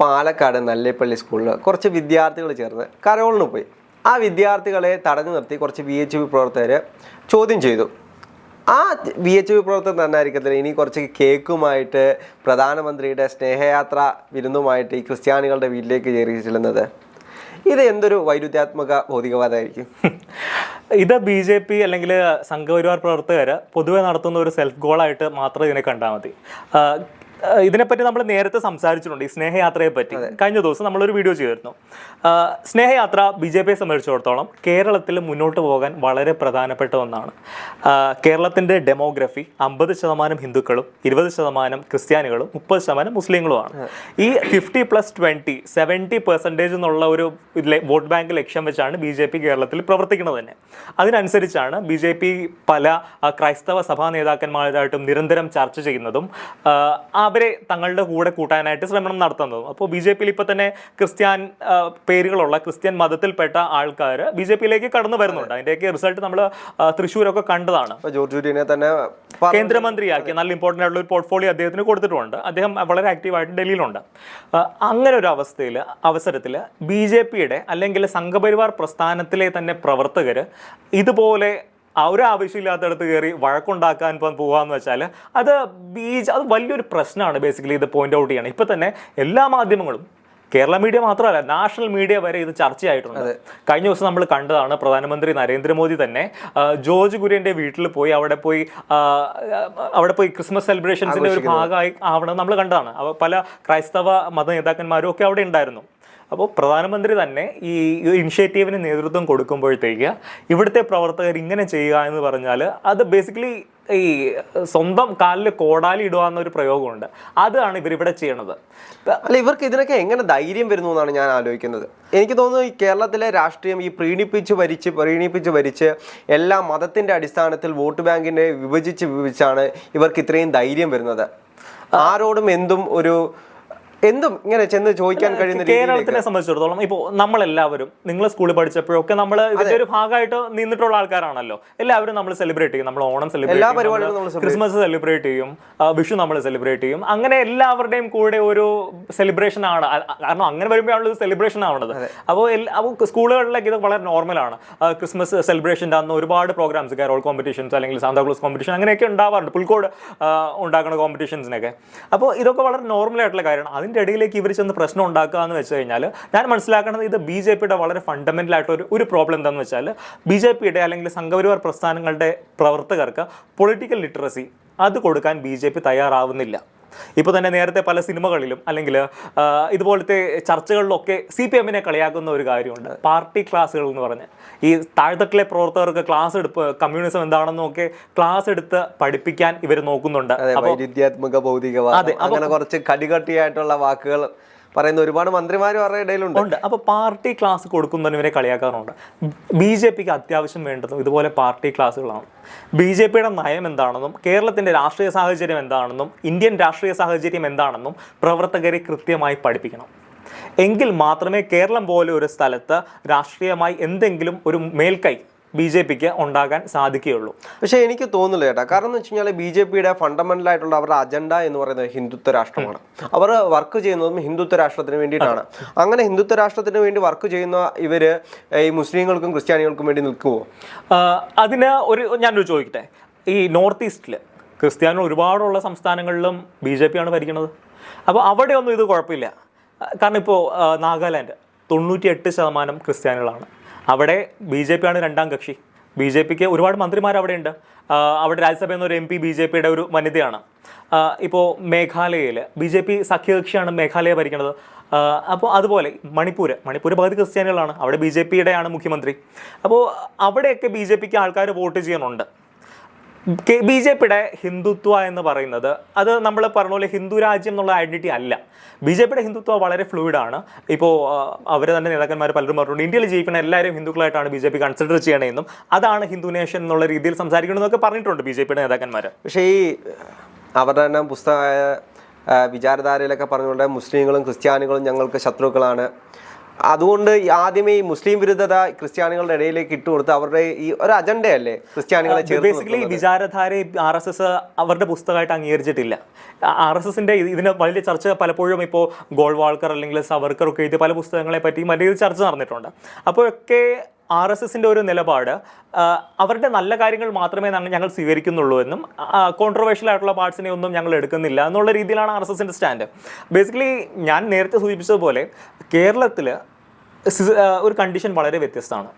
പാലക്കാട് നല്ലേപ്പള്ളി സ്കൂളിൽ കുറച്ച് വിദ്യാർത്ഥികൾ ചേർന്ന് കരോളിന് പോയി. ആ വിദ്യാർത്ഥികളെ തടഞ്ഞു നിർത്തി കുറച്ച് വി എച്ച് പി പ്രവർത്തകർ ചോദ്യം ചെയ്തു. ആ വി എച്ച് പി പ്രവർത്തകർ തന്നെ ആയിരിക്കത്തില്ല ഇനി കുറച്ച് കേക്കുമായിട്ട് പ്രധാനമന്ത്രിയുടെ സ്നേഹയാത്ര വിരുന്നുമായിട്ട് ഈ ക്രിസ്ത്യാനികളുടെ വീട്ടിലേക്ക് കയറി ചെല്ലുന്നത്. ഇത് എന്തൊരു വൈരുദ്ധ്യാത്മക ഭൗതികവാദമായിരിക്കും. ഇത് ബി ജെ പി അല്ലെങ്കിൽ സംഘപരിവാർ പ്രവർത്തകർ പൊതുവെ നടത്തുന്ന ഒരു സെൽഫ് ഗോളായിട്ട് മാത്രം ഇതിനെ കണ്ടാൽ മതി. ഇതിനെപ്പറ്റി നമ്മൾ നേരത്തെ സംസാരിച്ചിട്ടുണ്ട് ഈ സ്നേഹയാത്രയെ പറ്റി കഴിഞ്ഞ ദിവസം നമ്മളൊരു വീഡിയോ ചെയ്തിരുന്നു. സ്നേഹയാത്ര ബി ജെ പിയെ സംബന്ധിച്ചിടത്തോളം കേരളത്തിൽ മുന്നോട്ട് പോകാൻ വളരെ പ്രധാനപ്പെട്ട ഒന്നാണ്. കേരളത്തിന്റെ ഡെമോഗ്രഫി അമ്പത് ശതമാനം ഹിന്ദുക്കളും ഇരുപത് ശതമാനം ക്രിസ്ത്യാനികളും മുപ്പത് ശതമാനം മുസ്ലിങ്ങളുമാണ്. ഈ fifty plus twenty seventy percentage എന്നുള്ള ഒരു വോട്ട് ബാങ്ക് ലക്ഷ്യം വെച്ചാണ് ബി ജെ പി കേരളത്തിൽ പ്രവർത്തിക്കുന്നത് തന്നെ. അതിനനുസരിച്ചാണ് ബി ജെ പി പല ക്രൈസ്തവ സഭാ നേതാക്കന്മാരായിട്ടും നിരന്തരം ചർച്ച ചെയ്യുന്നതും അവരെ തങ്ങളുടെ കൂടെ കൂട്ടാനായിട്ട് ശ്രമണം നടത്തുന്നതും. അപ്പോൾ ബി ജെ പിയിൽ ഇപ്പോൾ തന്നെ ക്രിസ്ത്യൻ പേരുകളുള്ള ക്രിസ്ത്യൻ മതത്തിൽപ്പെട്ട ആൾക്കാർ ബി ജെ പിയിലേക്ക് കടന്നു വരുന്നുണ്ട്. അതിന്റെയൊക്കെ റിസൾട്ട് നമ്മൾ തൃശ്ശൂരൊക്കെ കണ്ടതാണ്. ജോർജ് കുര്യനെ തന്നെ കേന്ദ്രമന്ത്രിയാക്കി നല്ല ഇമ്പോർട്ടന്റ് ആയിട്ടുള്ള ഒരു പോർട്ട്ഫോളിയോ അദ്ദേഹത്തിന് കൊടുത്തിട്ടുണ്ട്. അദ്ദേഹം വളരെ ആക്റ്റീവായിട്ട് ഡൽഹിയിലുണ്ട്. അങ്ങനെ ഒരു അവസ്ഥയിൽ അവസരത്തിൽ ബി ജെ പിയുടെ അല്ലെങ്കിൽ സംഘപരിവാർ പ്രസ്ഥാനത്തിലെ തന്നെ പ്രവർത്തകർ ഇതുപോലെ ആ ഒരു ആവശ്യമില്ലാത്തടത്ത് കയറി വഴക്കുണ്ടാക്കാൻ ഇപ്പം പോകാന്ന് വെച്ചാൽ അത് ബീജ് അത് വലിയൊരു പ്രശ്നമാണ് ബേസിക്കലി ഇത് പോയിന്റ് ഔട്ട് ചെയ്യണം. ഇപ്പം തന്നെ എല്ലാ മാധ്യമങ്ങളും കേരള മീഡിയ മാത്രമല്ല നാഷണൽ മീഡിയ വരെ ഇത് ചർച്ചയായിട്ടുണ്ട്. കഴിഞ്ഞ ദിവസം നമ്മൾ കണ്ടതാണ് പ്രധാനമന്ത്രി നരേന്ദ്രമോദി തന്നെ ജോർജ് കുര്യന്റെ വീട്ടിൽ പോയി അവിടെ പോയി അവിടെ പോയി ക്രിസ്മസ് സെലിബ്രേഷൻസിന്റെ ഒരു ഭാഗമായി ആവണം നമ്മൾ കണ്ടതാണ്. പല ക്രൈസ്തവ മത നേതാക്കന്മാരും ഒക്കെ അവിടെ ഉണ്ടായിരുന്നു. അപ്പോൾ പ്രധാനമന്ത്രി തന്നെ ഈ ഇനിഷ്യേറ്റീവിന് നേതൃത്വം കൊടുക്കുമ്പോഴത്തേക്ക് ഇവിടുത്തെ പ്രവർത്തകർ ഇങ്ങനെ ചെയ്യുക എന്ന് പറഞ്ഞാൽ അത് ബേസിക്കലി ഈ സ്വന്തം കാലിൽ കോടാലി ഇടുക പ്രയോഗമുണ്ട്. അതാണ് ഇവർ ഇവിടെ ചെയ്യണത്. അല്ല ഇവർക്ക് ഇതിനൊക്കെ എങ്ങനെ ധൈര്യം വരുന്നു എന്നാണ് ഞാൻ ആലോചിക്കുന്നത്. എനിക്ക് തോന്നുന്നു ഈ കേരളത്തിലെ രാഷ്ട്രീയം ഈ പ്രീണിപ്പിച്ച് ഭരിച്ച് പ്രീണിപ്പിച്ച് ഭരിച്ച് എല്ലാ മതത്തിന്റെ അടിസ്ഥാനത്തിൽ വോട്ട് ബാങ്കിനെ വിഭജിച്ച് വിഭജിച്ചാണ് ഇവർക്ക് ഇത്രയും ധൈര്യം വരുന്നത്. ആരോടും എന്തും ഒരു എന്തും ഇങ്ങനെ ചെന്ന് ചോദിക്കാൻ കഴിയുന്ന കേരളത്തിനെ സംബന്ധിച്ചിടത്തോളം ഇപ്പോൾ നമ്മളെല്ലാവരും നിങ്ങൾ സ്കൂളിൽ പഠിച്ചപ്പോഴൊക്കെ നമ്മൾ ഇതിന്റെ ഒരു ഭാഗമായിട്ട് നിന്നിട്ടുള്ള ആൾക്കാരാണല്ലോ. എല്ലാവരും നമ്മൾ സെലിബ്രേറ്റ് ചെയ്യും. നമ്മൾ ഓണം സെലിബ്രേറ്റ് ക്രിസ്മസ് സെലിബ്രേറ്റ് ചെയ്യും. വിഷു നമ്മൾ സെലിബ്രേറ്റ് ചെയ്യും. അങ്ങനെ എല്ലാവരുടെയും കൂടെ ഒരു സെലിബ്രേഷൻ ആണ്. കാരണം അങ്ങനെ വരുമ്പോഴാണ് സെലിബ്രേഷൻ ആവുന്നത് അപ്പോൾ അപ്പോൾ സ്കൂളുകളിലൊക്കെ ഇത് വളരെ നോർമലാണ് ക്രിസ്മസ് സെലിബ്രേഷന്റെ അന്ന് ഒരുപാട് പ്രോഗ്രാംസ് കരോൾ കോമ്പറ്റീഷൻസ് അല്ലെങ്കിൽ സാന്താക്ലോസ് കോമ്പറ്റീഷൻ അങ്ങനെയൊക്കെ ഉണ്ടാവാറുണ്ട്. പുൽക്കോട് ഉണ്ടാക്കുന്ന കോമ്പറ്റീഷൻസിനൊക്കെ അപ്പോൾ ഇതൊക്കെ വളരെ നോർമൽ ആയിട്ടുള്ള കാര്യമാണ്. അതിന്റെ ഇടയിലേക്ക് ഇവർ ചെന്ന് പ്രശ്നം ഉണ്ടാക്കുക എന്ന് വെച്ച് കഴിഞ്ഞാൽ ഞാൻ മനസ്സിലാക്കുന്നത് ഇത് ബി ജെ പിയുടെ വളരെ ഫണ്ടമെന്റൽ ആയിട്ട് ഒരു ഒരു പ്രോബ്ലം എന്താണെന്ന് വെച്ചാൽ ബി ജെ പിയുടെ അല്ലെങ്കിൽ സംഘപരിവാർ പ്രസ്ഥാനങ്ങളുടെ പ്രവർത്തകർക്ക് പൊളിറ്റിക്കൽ ലിറ്ററസി അത് കൊടുക്കാൻ ബി ജെ പി തയ്യാറാവുന്നില്ല. ഇപ്പോൾ തന്നെ നേരത്തെ പല സിനിമകളിലും അല്ലെങ്കിൽ ഇതുപോലത്തെ ചർച്ചകളിലൊക്കെ സി പി എമ്മിനെ കളിയാക്കുന്ന ഒരു കാര്യമുണ്ട്. പാർട്ടി ക്ലാസ്സുകൾ എന്ന് പറഞ്ഞ്. ഈ താഴ്ത്തട്ടിലെ പ്രവർത്തകർക്ക് ക്ലാസ് എടുപ്പ് കമ്മ്യൂണിസം എന്താണെന്നൊക്കെ ക്ലാസ് എടുത്ത് പഠിപ്പിക്കാൻ ഇവർ നോക്കുന്നുണ്ട്. വൈരുദ്ധ്യാത്മക ഭൗതികവാദം. അങ്ങനെ കുറച്ച് കടികട്ടിയായിട്ടുള്ള വാക്കുകൾ പറയുന്ന ഒരുപാട് മന്ത്രിമാരും അവരുടെ ഇടയിലുണ്ട്. ഉണ്ട്. അപ്പോൾ പാർട്ടി ക്ലാസ് കൊടുക്കുന്നതിന് ഇവരെ കളിയാക്കാറുണ്ട്. ബി ജെ പിക്ക് അത്യാവശ്യം വേണ്ടതും ഇതുപോലെ പാർട്ടി ക്ലാസ്സുകളാണ്. ബി ജെ പിയുടെ നയം എന്താണെന്നും കേരളത്തിന്റെ രാഷ്ട്രീയ സാഹചര്യം എന്താണെന്നും ഇന്ത്യൻ രാഷ്ട്രീയ സാഹചര്യം എന്താണെന്നും പ്രവർത്തകരെ കൃത്യമായി പഠിപ്പിക്കണം. എങ്കിൽ മാത്രമേ കേരളം പോലെ ഒരു സ്ഥലത്ത് രാഷ്ട്രീയമായി എന്തെങ്കിലും ഒരു മേൽക്കൈ ബി ജെ പിക്ക് ഉണ്ടാകാൻ സാധിക്കുകയുള്ളൂ. പക്ഷേ എനിക്ക് തോന്നുന്നില്ല ചേട്ടാ. കാരണം എന്ന് വെച്ച് കഴിഞ്ഞാൽ ബി ജെ പിയുടെ ഫണ്ടമെന്റൽ ആയിട്ടുള്ള അവരുടെ അജണ്ട എന്ന് പറയുന്നത് ഹിന്ദുത്വ രാഷ്ട്രമാണ്. അവർ വർക്ക് ചെയ്യുന്നതും ഹിന്ദുത്വ രാഷ്ട്രത്തിന് വേണ്ടിയിട്ടാണ്. അങ്ങനെ ഹിന്ദുത്വ രാഷ്ട്രത്തിന് വേണ്ടി വർക്ക് ചെയ്യുന്ന ഇവർ ഈ മുസ്ലിങ്ങൾക്കും ക്രിസ്ത്യാനികൾക്കും വേണ്ടി നിൽക്കുമോ അതിന് ഒരു ഞാനൊരു ചോദിക്കട്ടെ. ഈ നോർത്ത് ഈസ്റ്റിൽ ക്രിസ്ത്യാനികൾ ഒരുപാടുള്ള സംസ്ഥാനങ്ങളിലും ബി ജെ പി ആണ് ഭരിക്കുന്നത്. അപ്പോൾ അവിടെയൊന്നും ഇത് കുഴപ്പമില്ല. കാരണം ഇപ്പോൾ നാഗാലാൻഡ് തൊണ്ണൂറ്റി എട്ട് ശതമാനം ക്രിസ്ത്യാനികളാണ്. അവിടെ ബി ജെ പി ആണ് രണ്ടാം കക്ഷി. ബി ജെ പിക്ക് ഒരുപാട് മന്ത്രിമാർ അവിടെയുണ്ട്. അവിടെ രാജ്യസഭയിൽ നിന്ന് ഒരു എം പി ബി ജെ പിയുടെ ഒരു വനിതയാണ്. ഇപ്പോൾ മേഘാലയയിൽ ബി ജെ പി സഖ്യകക്ഷിയാണ് മേഘാലയ ഭരിക്കുന്നത്. അപ്പോൾ അതുപോലെ മണിപ്പൂർ മണിപ്പൂർ പകുതി ക്രിസ്ത്യാനികളാണ്. അവിടെ ബി ജെ പിയുടെയാണ് മുഖ്യമന്ത്രി. അപ്പോൾ അവിടെയൊക്കെ ബി ജെ പിക്ക് ആൾക്കാർ വോട്ട് ചെയ്യുന്നുണ്ട് ബി ജെ പിയുടെ ഹിന്ദുത്വ എന്ന് പറയുന്നത് അത് നമ്മൾ പറഞ്ഞ പോലെ ഹിന്ദു രാജ്യം എന്നുള്ള ഐഡന്റിറ്റി അല്ല. ബി ജെ പിയുടെ ഹിന്ദുത്വ വളരെ ഫ്ലൂയിഡ് ആണ്. ഇപ്പോൾ അവർ തന്നെ നേതാക്കന്മാർ പലരും പറഞ്ഞിട്ടുണ്ട്. ഇന്ത്യയിൽ ജീവിക്കുന്ന എല്ലാവരും ഹിന്ദുക്കളായിട്ടാണ് ബി ജെ പി കൺസിഡർ ചെയ്യണമെന്നും അതാണ് ഹിന്ദു നേഷൻ എന്നുള്ള രീതിയിൽ സംസാരിക്കണമെന്നൊക്കെ പറഞ്ഞിട്ടുണ്ട് ബി ജെ പിയുടെ നേതാക്കന്മാർ പക്ഷേ ഈ അവരുടെ തന്നെ പുസ്തകമായ വിചാരധാരയിലൊക്കെ പറഞ്ഞുകൊണ്ട് മുസ്ലിങ്ങളും ക്രിസ്ത്യാനികളും ഞങ്ങൾക്ക് ശത്രുക്കളാണ്. അതുകൊണ്ട് ആദ്യമേ ഈ മുസ്ലിം വിരുദ്ധത ക്രിസ്ത്യാനികളുടെ ഇടയിലേക്ക് ഇട്ടുകൊടുത്ത് അവരുടെ ഈ ഒരു അജണ്ടയല്ലേ ക്രിസ്ത്യാനികളെ ബേസിക്കലി വിചാരധാരയെ ആർ എസ് എസ് അവരുടെ പുസ്തകമായിട്ട് അംഗീകരിച്ചിട്ടില്ല. ആർ എസ് എസിന്റെ ഇതിന് വലിയ ചർച്ച പലപ്പോഴും ഇപ്പോൾ ഗോൾവാൾക്കർ അല്ലെങ്കിൽ സവർക്കർ ഒക്കെ എഴുതിയ പല പുസ്തകങ്ങളെ പറ്റി വലിയ ചർച്ച നടന്നിട്ടുണ്ട്. അപ്പോഴൊക്കെ ആർ എസ് എസിന്റെ ഒരു നിലപാട് അവരുടെ നല്ല കാര്യങ്ങൾ മാത്രമേ ഞങ്ങൾ സ്വീകരിക്കുന്നുള്ളൂ എന്നും കോൺട്രവേഴ്ഷ്യൽ ആയിട്ടുള്ള പാർട്സിനെ ഒന്നും ഞങ്ങൾ എടുക്കുന്നില്ല എന്നുള്ള രീതിയിലാണ് ആർ എസ് എസിന്റെ സ്റ്റാൻഡ് ബേസിക്കലി ഞാൻ നേരത്തെ സൂചിപ്പിച്ചതുപോലെ കേരളത്തിൽ ഒരു കണ്ടീഷൻ വളരെ വ്യത്യസ്തമാണ്.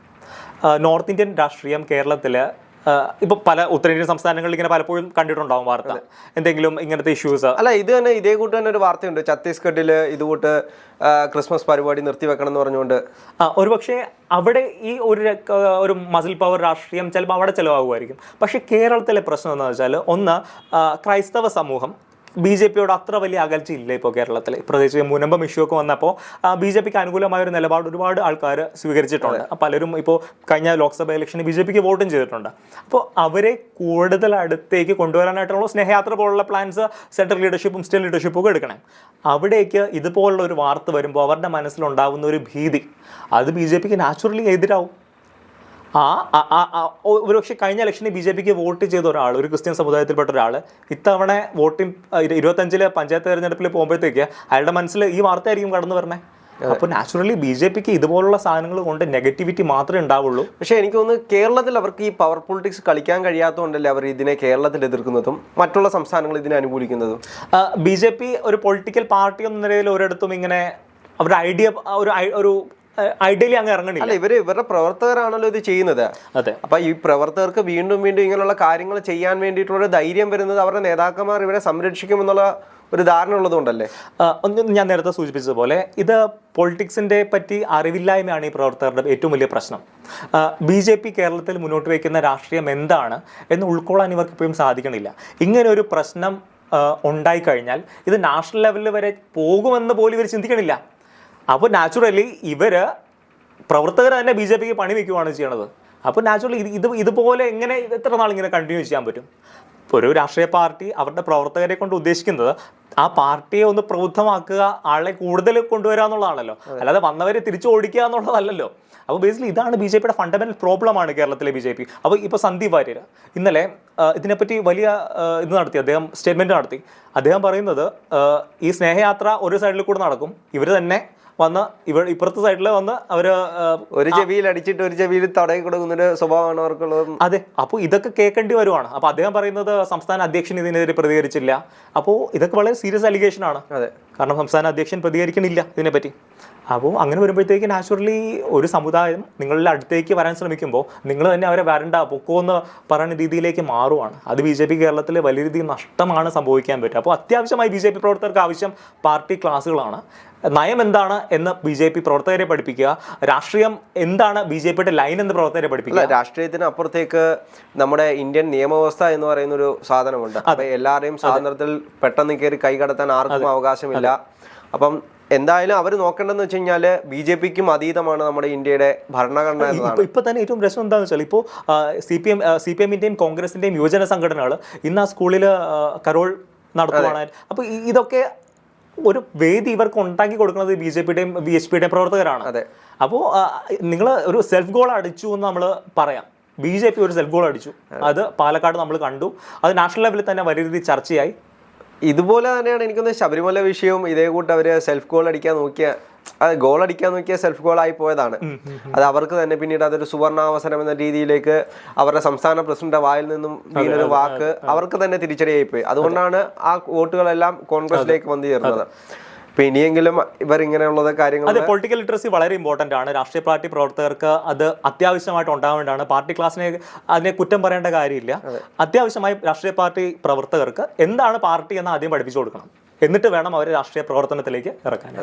നോർത്ത് ഇന്ത്യൻ രാഷ്ട്രീയം കേരളത്തിൽ ഇപ്പോൾ പല ഉത്തരേന്ത്യൻ സംസ്ഥാനങ്ങളിൽ ഇങ്ങനെ പലപ്പോഴും കണ്ടിട്ടുണ്ടാവും വാർത്ത. എന്തെങ്കിലും ഇങ്ങനത്തെ ഇഷ്യൂസ് അല്ല ഇത് തന്നെ ഇതേ കൂട്ട് തന്നെ ഒരു വാർത്തയുണ്ട്. ഛത്തീസ്ഗഡിൽ ഇതുകൂട്ട് ക്രിസ്മസ് പരിപാടി നിർത്തിവെക്കണം എന്ന് പറഞ്ഞുകൊണ്ട്. ആ ഒരുപക്ഷെ അവിടെ ഈ ഒരു ഒരു മസിൽ പവർ രാഷ്ട്രീയം ചിലപ്പോൾ അവിടെ ചിലവാകുമായിരിക്കും. പക്ഷേ കേരളത്തിലെ പ്രശ്നം എന്ന് വെച്ചാൽ ഒന്ന് ക്രൈസ്തവ സമൂഹം ബി ജെ പിയോട് അത്ര വലിയ അകൽച്ച ഇല്ല ഇപ്പോൾ കേരളത്തിൽ. പ്രത്യേകിച്ച് മുനമ്പം ഇഷ്യൂ ഒക്കെ വന്നപ്പോൾ ബി ജെ പിക്ക് അനുകൂലമായ ഒരു നിലപാട് ഒരുപാട് ആൾക്കാർ സ്വീകരിച്ചിട്ടുണ്ട്. പലരും ഇപ്പോൾ കഴിഞ്ഞ ലോക്സഭ ഇലക്ഷന് ബി ജെ പിക്ക് വോട്ടും ചെയ്തിട്ടുണ്ട്. അപ്പോൾ അവരെ കൂടുതൽ അടുത്തേക്ക് കൊണ്ടുവരാനായിട്ടുള്ള സ്നേഹയാത്ര പോലുള്ള പ്ലാൻസ് സെൻട്രൽ ലീഡർഷിപ്പും സ്റ്റേറ്റ് ലീഡർഷിപ്പും ഒക്കെ എടുക്കണം. അവിടേക്ക് ഇതുപോലുള്ള ഒരു വാർത്ത വരുമ്പോൾ അവരുടെ മനസ്സിലുണ്ടാകുന്ന ഒരു ഭീതി അത് ബി ജെ പിക്ക് നാച്ചുറലി എതിരാവും. ആ ഒരുപക്ഷെ കഴിഞ്ഞ ഇലക്ഷനിൽ ബി ജെ പിക്ക് വോട്ട് ചെയ്ത ഒരാൾ ഒരു ക്രിസ്ത്യൻ സമുദായത്തിൽപ്പെട്ട ഒരാൾ ഇത്തവണ വോട്ടിംഗ് ഇരുപത്തഞ്ചിൽ പഞ്ചായത്ത് തെരഞ്ഞെടുപ്പിൽ പോകുമ്പോഴത്തേക്ക് അയാളുടെ മനസ്സിൽ ഈ വാർത്തയായിരിക്കും കടന്നു വരണേ. അപ്പോൾ നാച്ചുറലി ബി ജെ പിക്ക് ഇതുപോലുള്ള സാധനങ്ങൾ കൊണ്ട് നെഗറ്റിവിറ്റി മാത്രമേ ഉണ്ടാവുള്ളൂ. പക്ഷേ എനിക്ക് തോന്നുന്നു കേരളത്തിൽ അവർക്ക് ഈ പവർ പൊളിറ്റിക്സ് കളിക്കാൻ കഴിയാത്തതുകൊണ്ടല്ലേ അവർ ഇതിനെ കേരളത്തിൽ എതിർക്കുന്നതും മറ്റുള്ള സംസ്ഥാനങ്ങൾ ഇതിനെ അനുകൂലിക്കുന്നതും? ബി ജെ പി ഒരു പൊളിറ്റിക്കൽ പാർട്ടി എന്ന നിലയിൽ ഒരിടത്തും ഇങ്ങനെ അവരുടെ ഐഡിയ ഒരു ഒരു ഐഡിയലി അങ്ങ് ഇറങ്ങണില്ല. അല്ല ഇവർ ഇവരുടെ പ്രവർത്തകരാണല്ലോ ഇത് ചെയ്യുന്നത്. അതെ. അപ്പൊ ഈ പ്രവർത്തകർക്ക് വീണ്ടും വീണ്ടും ഇങ്ങനെയുള്ള കാര്യങ്ങൾ ചെയ്യാൻ വേണ്ടിയിട്ടുള്ള ധൈര്യം വരുന്നത് അവരുടെ നേതാക്കന്മാർ ഇവരെ സംരക്ഷിക്കുമെന്നുള്ള ഒരു ധാരണ ഉള്ളതുകൊണ്ടല്ലേ? ഒന്ന് ഞാൻ നേരത്തെ സൂചിപ്പിച്ചതുപോലെ ഇത് പൊളിറ്റിക്സിന്റെ പറ്റി അറിവില്ലായ്മയാണ് ഈ പ്രവർത്തകരുടെ ഏറ്റവും വലിയ പ്രശ്നം. ബി ജെ പി കേരളത്തിൽ മുന്നോട്ട് വയ്ക്കുന്ന രാഷ്ട്രീയം എന്താണ് എന്ന് ഉൾക്കൊള്ളാൻ ഇവർക്ക് ഇപ്പോഴും സാധിക്കണില്ല. ഇങ്ങനെ ഒരു പ്രശ്നം ഉണ്ടായിക്കഴിഞ്ഞാൽ ഇത് നാഷണൽ ലെവലിൽ വരെ പോകുമെന്ന് പോലും ഇവർ ചിന്തിക്കണില്ല. അപ്പോൾ നാച്ചുറലി ഇവർ പ്രവർത്തകർ തന്നെ ബി ജെ പിക്ക് പണി വെക്കുകയാണ് ചെയ്യണത്. അപ്പോൾ നാച്ചുറലി ഇത് ഇത് ഇതുപോലെ എങ്ങനെ എത്ര നാൾ ഇങ്ങനെ കണ്ടിന്യൂ ചെയ്യാൻ പറ്റും? ഒരു രാഷ്ട്രീയ പാർട്ടി അവരുടെ പ്രവർത്തകരെ കൊണ്ട് ഉദ്ദേശിക്കുന്നത് ആ പാർട്ടിയെ ഒന്ന് പ്രബുദ്ധമാക്കുക ആളെ കൂടുതൽ കൊണ്ടുവരിക എന്നുള്ളതാണല്ലോ. അല്ലാതെ വന്നവരെ തിരിച്ചു ഓടിക്കുക എന്നുള്ളതല്ലല്ലോ. അപ്പോൾ ബേസിക്കലി ഇതാണ് ബി ജെ പിയുടെ ഫണ്ടമെന്റൽ പ്രോബ്ലമാണ് കേരളത്തിലെ ബി ജെ പി. അപ്പോൾ ഇപ്പോൾ സന്ദീപ് വാര്യർ ഇന്നലെ ഇതിനെപ്പറ്റി വലിയ ഇത് നടത്തി അദ്ദേഹം സ്റ്റേറ്റ്മെന്റ് നടത്തി. അദ്ദേഹം പറയുന്നത് ഈ സ്നേഹയാത്ര ഒരു സൈഡിൽ കൂടെ നടക്കും ഇവർ തന്നെ വന്ന് ഇവ ഇപ്പുറത്തെ സൈഡിൽ വന്ന് അവർ ഒരു ചെവിയിൽ അടിച്ചിട്ട് ഒരു ചെവിയിൽ തടയി കൊടുക്കുന്ന ഒരു സ്വഭാവമാണ് അവർക്കുള്ളത്. അതെ. അപ്പോൾ ഇതൊക്കെ കേൾക്കേണ്ടി വരുവാണ്. അപ്പോൾ അദ്ദേഹം പറയുന്നത് സംസ്ഥാന അധ്യക്ഷൻ ഇതിനെതിരെ പ്രതികരിച്ചില്ല. അപ്പോൾ ഇതൊക്കെ വളരെ സീരിയസ് അലിഗേഷൻ ആണ്. അതെ. കാരണം സംസ്ഥാന അധ്യക്ഷൻ പ്രതികരിക്കണില്ല ഇതിനെപ്പറ്റി. അപ്പോൾ അങ്ങനെ വരുമ്പോഴത്തേക്ക് നാച്ചുറലി ഒരു സമുദായം നിങ്ങളുടെ അടുത്തേക്ക് വരാൻ ശ്രമിക്കുമ്പോൾ നിങ്ങൾ തന്നെ അവരെ വരണ്ട പൊക്കോ എന്ന് പറയുന്ന രീതിയിലേക്ക് മാറുവാണ്. അത് ബി ജെ പി കേരളത്തിൽ വലിയ രീതിയിൽ നഷ്ടമാണ് സംഭവിക്കാൻ പറ്റുക. അപ്പോൾ അത്യാവശ്യമായി ബി ജെ പി പ്രവർത്തകർക്ക് ആവശ്യം പാർട്ടി ക്ലാസ്സുകളാണ്. നയം എന്താണ് എന്ന് ബി ജെ പി പ്രവർത്തകരെ പഠിപ്പിക്കുക? രാഷ്ട്രീയം എന്താണ് ബി ജെ പിയുടെ ലൈൻ എന്ന് പ്രവർത്തകരെ പഠിപ്പിക്കുക? രാഷ്ട്രീയത്തിന് അപ്പുറത്തേക്ക് നമ്മുടെ ഇന്ത്യൻ നിയമവ്യവസ്ഥ എന്ന് പറയുന്ന ഒരു സാധനമുണ്ട് അപ്പൊ എല്ലാവരെയും സ്വാതന്ത്ര്യത്തിൽ പെട്ടെന്ന് കയറി കൈകടത്താൻ ആർക്കും അവകാശമില്ല. അപ്പം എന്തായാലും അവർ നോക്കേണ്ടതെന്ന് വെച്ച് കഴിഞ്ഞാൽ ബി ജെ പിക്കും അതീതമാണ് നമ്മുടെ ഇന്ത്യയുടെ ഭരണഘടന ഇപ്പൊ തന്നെ ഏറ്റവും പ്രശ്നം എന്താണെന്ന് വെച്ചാൽ ഇപ്പോൾ C P M C P എമ്മിന്റെയും കോൺഗ്രസിന്റെയും യുവജന സംഘടനകൾ ഇന്ന് ആ സ്കൂളിൽ കരോൾ നടത്തുവാണ് അപ്പൊ ഇതൊക്കെ ഒരു വേദി ഇവർക്ക് ഉണ്ടാക്കി കൊടുക്കുന്നത് ബി ജെ പിയുടെയും ബി എച്ച് പിയുടെയും പ്രവർത്തകരാണ്. അതെ. അപ്പോൾ നിങ്ങൾ ഒരു സെൽഫ് ഗോൾ അടിച്ചു എന്ന് നമ്മൾ പറയാം. ബി ജെ പി ഒരു സെൽഫ് ഗോൾ അടിച്ചു. അത്. പാലക്കാട് നമ്മൾ കണ്ടു. അത് നാഷണൽ ലെവലിൽ തന്നെ വലിയ രീതിയിൽ ചർച്ചയായി. ഇതുപോലെ തന്നെയാണ് എനിക്കൊന്ന് ശബരിമല വിഷയവും ഇതേ കൂട്ട് അവർ സെൽഫ് ഗോൾ അടിക്കാൻ നോക്കിയ അത് ഗോൾ അടിക്കാൻ നോക്കിയ സെൽഫ് ഗോൾ ആയി പോയതാണ്. അത് അവർക്ക് തന്നെ പിന്നീട് അതൊരു സുവർണാവസരം എന്ന രീതിയിലേക്ക് അവരുടെ സംസ്ഥാന പ്രസിഡന്റ് വായിൽ നിന്നും വീണൊരു വാക്ക് അവർക്ക് തന്നെ തിരിച്ചടിയായി പോയി. അതുകൊണ്ടാണ് ആ വോട്ടുകളെല്ലാം കോൺഗ്രസിലേക്ക് വന്നു ചേർന്നത്. അപ്പൊ ഇനിയെങ്കിലും ഇവർ ഇങ്ങനെയുള്ള കാര്യങ്ങൾ അതെ പൊളിറ്റിക്കൽ ലിറ്ററസി വളരെ ഇമ്പോർട്ടന്റ് ആണ്. രാഷ്ട്രീയ പാർട്ടി പ്രവർത്തകർക്ക് അത് അത്യാവശ്യമായിട്ട് ഉണ്ടാവേണ്ടതാണ്. പാർട്ടി ക്ലാസ്സിനെ അതിനെ കുറ്റം പറയേണ്ട കാര്യമില്ല. അത്യാവശ്യമായി രാഷ്ട്രീയ പാർട്ടി പ്രവർത്തകർക്ക് എന്താണ് പാർട്ടി എന്ന് ആദ്യം പഠിപ്പിച്ചു കൊടുക്കണം. എന്നിട്ട് വേണം അവർ രാഷ്ട്രീയ പ്രവർത്തനത്തിലേക്ക് ഇറക്കാൻ.